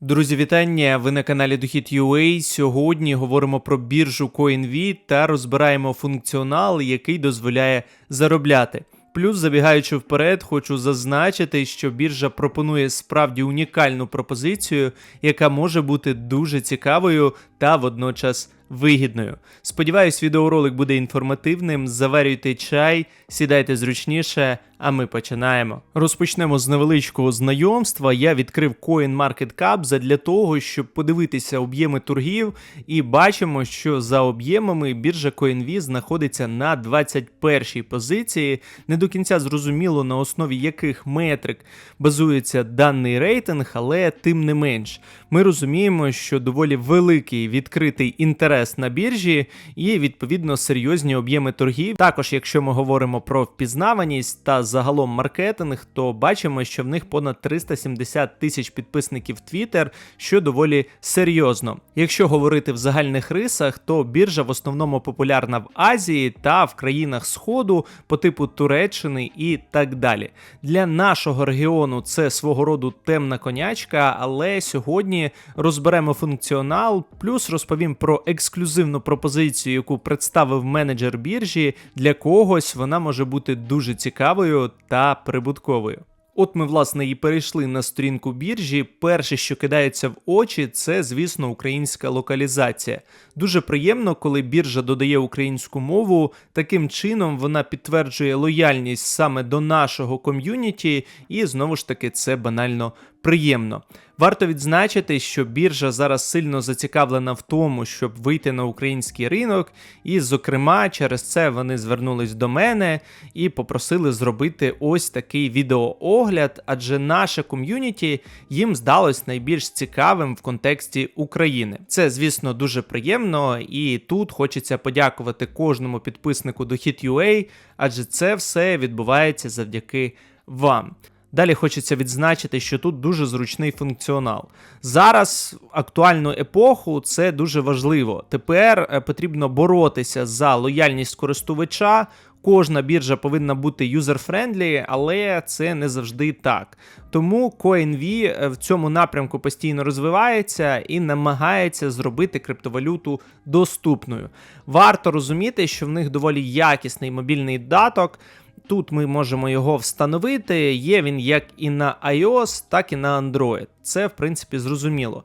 Друзі, вітання! Ви на каналі Дохід.ua. Сьогодні говоримо про біржу CoinV та розбираємо функціонал, який дозволяє заробляти. Плюс, забігаючи вперед, хочу зазначити, що біржа пропонує справді унікальну пропозицію, яка може бути дуже цікавою та водночас вигідною. Сподіваюсь, відеоролик буде інформативним. Заварюйте чай, сідайте зручніше, а ми починаємо. Розпочнемо з невеличкого знайомства. Я відкрив CoinMarketCap задля того, щоб подивитися об'єми торгів, і бачимо, що за об'ємами біржа CoinV знаходиться на 21-й позиції. Не до кінця зрозуміло на основі яких метрик базується даний рейтинг, але тим не менш, ми розуміємо, що доволі великий відкритий інтерес на біржі і відповідно серйозні об'єми торгів. Також, якщо ми говоримо про впізнаваність та загалом маркетинг, то бачимо, що в них понад 370 тисяч підписників Twitter, що доволі серйозно. Якщо говорити в загальних рисах, то біржа в основному популярна в Азії та в країнах Сходу по типу Туреччини і так далі. Для нашого регіону це свого роду темна конячка, але сьогодні розберемо функціонал, плюс розповім про ексклюзивну пропозицію, яку представив менеджер біржі. Для когось вона може бути дуже цікавою та прибутковою. От ми, власне, і перейшли на сторінку біржі. Перше, що кидається в очі, це, звісно, українська локалізація. Дуже приємно, коли біржа додає українську мову. Таким чином вона підтверджує лояльність саме до нашого ком'юніті, і знову ж таки це банально приємно. Варто відзначити, що біржа зараз сильно зацікавлена в тому, щоб вийти на український ринок, і, зокрема, через це вони звернулись до мене і попросили зробити ось такий відеоогляд, адже наше ком'юніті їм здалось найбільш цікавим в контексті України. Це, звісно, дуже приємно, і тут хочеться подякувати кожному підписнику до Hit.ua, адже це все відбувається завдяки вам. Далі хочеться відзначити, що тут дуже зручний функціонал. Зараз актуальну епоху це дуже важливо. Тепер е, потрібно боротися за лояльність користувача. Кожна біржа повинна бути юзер-френдлі, але це не завжди так. Тому CoinV е, в цьому напрямку постійно розвивається і намагається зробити криптовалюту доступною. Варто розуміти, що в них доволі якісний мобільний даток. Тут ми можемо його встановити. Є він як і на iOS, так і на Android. Це, в принципі, зрозуміло.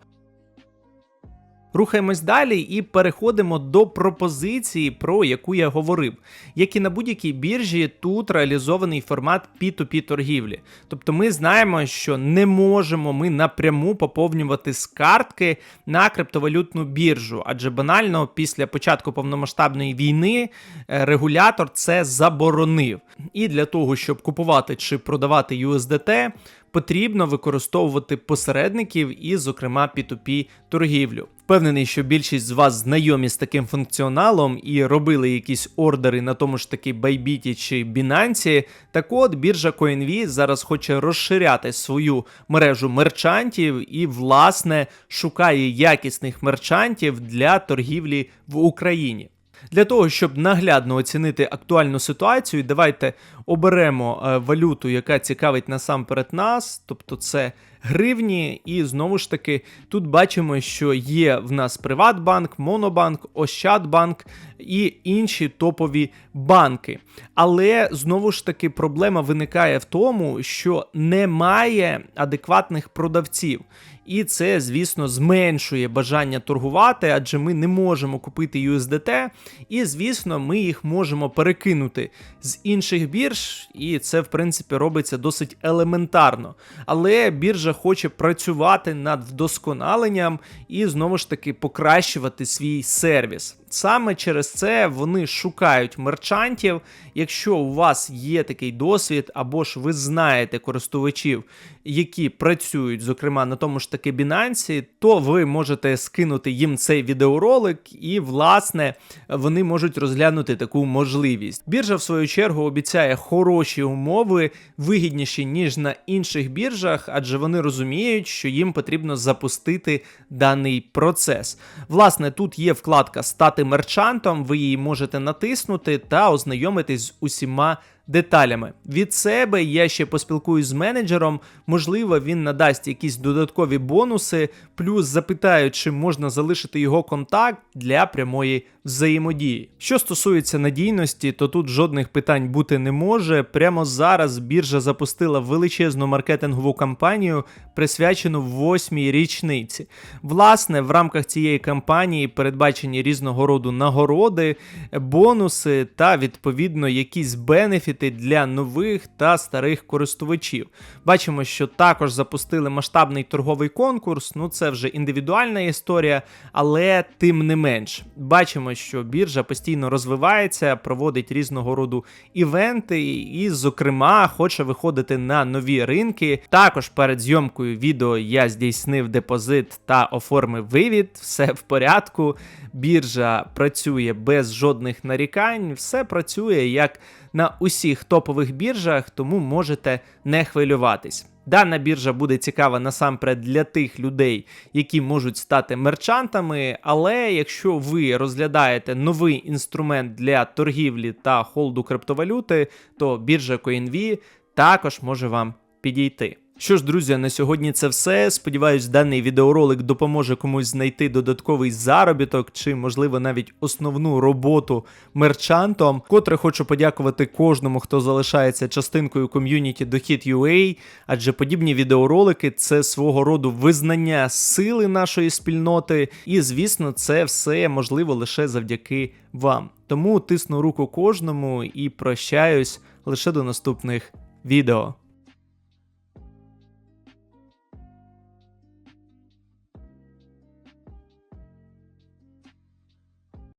Рухаємось далі і переходимо до пропозиції, про яку я говорив. Як і на будь-якій біржі, тут реалізований формат P2P торгівлі. Тобто ми знаємо, що не можемо ми напряму поповнювати з картки на криптовалютну біржу, адже банально після початку повномасштабної війни е, регулятор це заборонив. І для того, щоб купувати чи продавати USDT, потрібно використовувати посередників і, зокрема, P2P торгівлю. Впевнений, що більшість з вас знайомі з таким функціоналом і робили якісь ордери на тому ж таки Bybit чи Binance. Так от біржа CoinV зараз хоче розширяти свою мережу мерчантів і, власне, шукає якісних мерчантів для торгівлі в Україні. Для того, щоб наглядно оцінити актуальну ситуацію, давайте оберемо е, валюту, яка цікавить насамперед нас, тобто це гривні. І знову ж таки, тут бачимо, що є в нас Приватбанк, Монобанк, Ощадбанк і інші топові банки. Але знову ж таки проблема виникає в тому, що немає адекватних продавців. І це, звісно, зменшує бажання торгувати, адже ми не можемо купити USDT, і, звісно, ми їх можемо перекинути з інших бірж, і це, в принципі, робиться досить елементарно. Але біржа хоче працювати над вдосконаленням і знову ж таки покращувати свій сервіс. Саме через це вони шукають мерчантів. Якщо у вас є такий досвід, або ж ви знаєте користувачів, які працюють, зокрема на тому ж таки Binance, то ви можете скинути їм цей відеоролик, і, власне, вони можуть розглянути таку можливість. Біржа, в свою чергу, обіцяє хороші умови, вигідніші, ніж на інших біржах, адже вони розуміють, що їм потрібно запустити даний процес. Власне, тут є вкладка Стати мерчантом, ви її можете натиснути та ознайомитись з усіма деталями. Від себе я ще поспілкуюсь з менеджером, можливо, він надасть якісь додаткові бонуси, плюс запитаю, чи можна залишити його контакт для прямої взаємодії. Що стосується надійності, то тут жодних питань бути не може. Прямо зараз біржа запустила величезну маркетингову кампанію, присвячену восьмій річниці. Власне, в рамках цієї кампанії передбачені різного роду нагороди, бонуси та відповідно якісь бенефіти для нових та старих користувачів. Бачимо, що також запустили масштабний торговий конкурс. Ну це вже індивідуальна історія, але тим не менш, бачимо, що біржа постійно розвивається, проводить різного роду івенти, і, зокрема, хоче виходити на нові ринки. Також перед зйомкою відео я здійснив депозит та оформив вивід. Все в порядку. Біржа працює без жодних нарікань, все працює як на усіх топових біржах, тому можете не хвилюватись. Дана біржа буде цікава насамперед для тих людей, які можуть стати мерчантами. Але якщо ви розглядаєте новий інструмент для торгівлі та холду криптовалюти, то біржа CoinV також може вам підійти. Що ж, друзі, на сьогодні це все. Сподіваюсь, даний відеоролик допоможе комусь знайти додатковий заробіток чи, можливо, навіть основну роботу мерчантом. Котре хочу подякувати кожному, хто залишається частинкою ком'юніті Дохід.ua, адже подібні відеоролики це свого роду визнання сили нашої спільноти, і, звісно, це все можливо лише завдяки вам. Тому тисну руку кожному і прощаюсь лише до наступних відео.